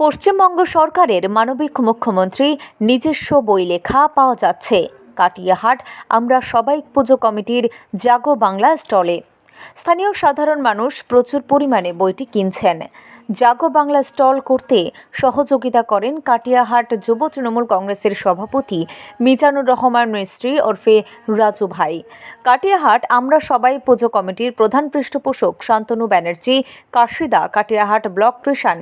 পশ্চিমবঙ্গ সরকারের মানবিক মুখ্যমন্ত্রী নিজস্ব বই লেখা পাওয়া যাচ্ছে। কাটিয়াহাট, আমরা সবাই পুজো কমিটির জাগো বাংলা স্টলে। স্থানীয় সাধারণ মানুষ প্রচুর পরিমাণে বইটি কিনছেন। জাগো বাংলা স্টল করতে সহযোগিতা করেন কাটিয়াহাট যুব তৃণমূল কংগ্রেসের সভাপতি মিজানুর রহমান মিস্ত্রি ওরফে রাজু ভাই। কাটিয়াহাট, আমরা সবাই পুজো কমিটির প্রধান পৃষ্ঠপোষক শান্তনু ব্যানার্জি, কাশিদা, কাটিয়াহাট ব্লক কৃষাণ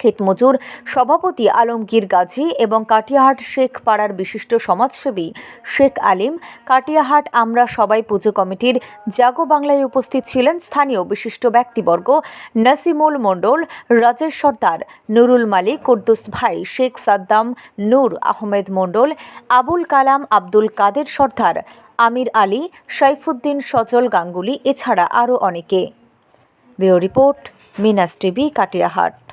ক্ষেতমজুর সভাপতি আলমগীর গাজী এবং কাটিয়াহাট শেখ পাড়ার বিশিষ্ট সমাজসেবী শেখ আলিম, কাটিয়াহাট আমরা সবাই পুজো কমিটির জাগো বাংলায় উপস্থিত ছিলেন স্থানীয় বিশিষ্ট ব্যক্তিবর্গ নাসিমুল মণ্ডল, রাজেশ সর্দার, নুরুল মালিক, কুদ্দুস ভাই, শেখ সাদ্দাম, নূর আহমেদ মণ্ডল, আবুল কালাম, আব্দুল কাদের সর্দার, আমির আলী, সাইফুদ্দিন সজল গাঙ্গুলি, এছাড়া আরও অনেকে। Bureau report, Minas TV, Katiahat.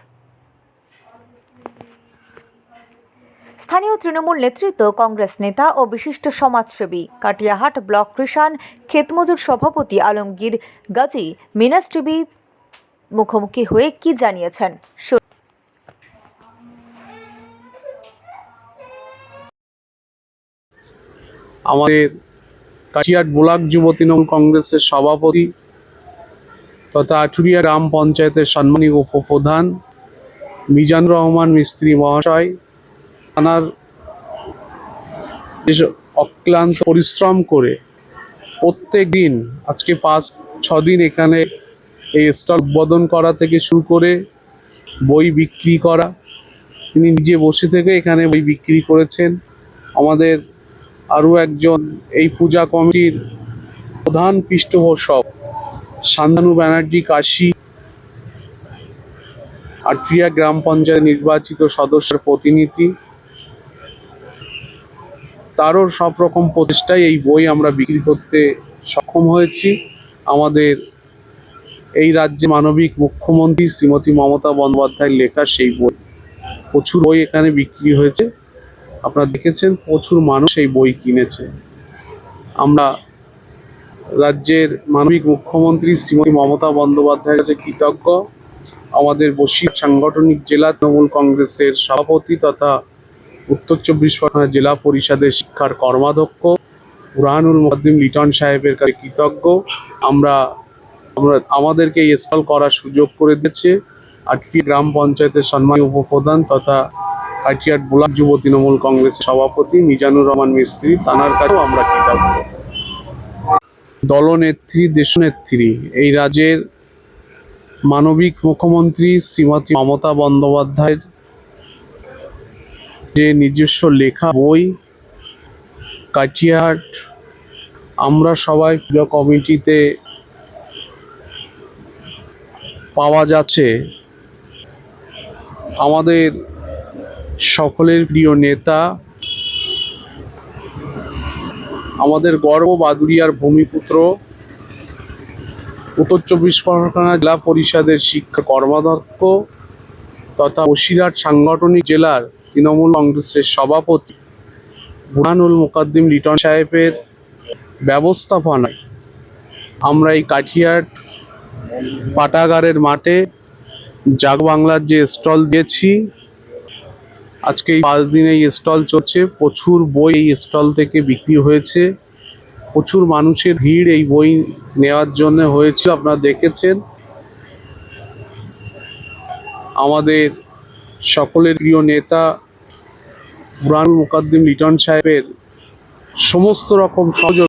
স্থানীয় তৃণমূল নেতৃত্ব, কংগ্রেস নেতা ও বিশিষ্ট সমাজসেবী কাটিয়াহাট ব্লক কৃষাণ ক্ষেতমজুর সভাপতি আলমগীর গাজী, মিনাস টিভি মুখোমুখি হয়ে কি জানিয়েছেন? আমাদের কাঠিয়াট ব্লক যুব তৃণমূল কংগ্রেসের সভাপতি তথা আঠুরিয়া গ্রাম পঞ্চায়েতের সম্মানীয় উপপ্রধান মিজানুর রহমান মিস্ত্রি মহাশয় থানার অক্লান্ত পরিশ্রম করে প্রত্যেক দিন, আজকে পাঁচ, ছদিন এখানে এই স্টল উদ্বোধন করা থেকে শুরু করে বই বিক্রি করা, তিনি নিজে বসে থেকে এখানে বই বিক্রি করেছেন। আমাদের আরও একজন এই পূজা কমিটির প্রধান পৃষ্ঠপোষক, শান্তানু ব্যানার্জি কাশি আট্রিয়া গ্রাম পঞ্চায়েত নির্বাচিত সদস্যের প্রতিনিধি তারও সব রকম প্রচেষ্টায় এই বই আমরা বিক্রি করতে সক্ষম হয়েছি। আমাদের এই রাজ্যে মানবিক মুখ্যমন্ত্রী শ্রীমতী মমতা বন্দ্যোপাধ্যায়ের লেখা সেই বই। প্রচুর বই এখানে বিক্রি হয়েছে। আপনারা দেখেছেন, প্রচুর মানুষ এই বই কিনেছে। আমরা রাজ্যের মানবিক মুখ্যমন্ত্রী শ্রীমতী মমতা বন্দ্যোপাধ্যায়ের কাছে কৃতজ্ঞ। আমাদের বসির সাংগঠনিক জেলা তৃণমূল কংগ্রেসের সভাপতি তথা উত্তর চব্বিশ পরগনা জেলা পরিষদের শিক্ষার কর্মাধ্যক্ষ, বুরহানুল মুকদ্দিম লিটন সাহেবের কাছে কৃতজ্ঞ। আমরা আমরা, আমাদেরকে এই স্টল করার সুযোগ করে দিয়েছে। আটকি গ্রাম পঞ্চায়েতের সম্মানীয় উপপ্রধান তথা আইটিআর ব্লক যুব তৃণমূল কংগ্রেসের সভাপতি মিজানুর রহমান মিস্ত্রি তানার কাছেও আমরা কৃতজ্ঞ। দলনেত্রী, দেশনেত্রী, এই রাজ্যের মানবিক মুখ্যমন্ত্রী শ্রীমতী মমতা বন্দ্যোপাধ্যায়ের যে নিজস্ব লেখা, বই কাটিয়াহাট আমরা সবাই প্রিয় কমিটিতে পাওয়া যাচ্ছে। আমাদের সকলের প্রিয় নেতা, আমাদের গর্ব বাদুরিয়ার ভূমিপুত্র, উত্তর চব্বিশ পরগনা জেলা পরিষদের শিক্ষা কর্মাধ্যক্ষ তথা বসিরহাট সাংগঠনিক জেলার তৃণমূল কংগ্রেসের সভাপতি বুরহানুল মুকাদ্দিম লিটন সাহেবের ব্যবস্থাপনায় আমরা এই কাঠিয়াট পাটাগারের মাঠে জাগ বাংলার যে স্টল দিয়েছি, আজকে এই পাঁচ দিন এই স্টল চলছে, প্রচুর বই এই স্টল থেকে বিক্রি হয়েছে, প্রচুর মানুষের ভিড় এই বই নেওয়ার জন্য হয়েছিল, আপনারা দেখেছেন। আমাদের সকলের প্রিয় নেতা বুরহানুল মুকাদ্দিম লিটন সাহেবের সমস্ত রকম সহযোগ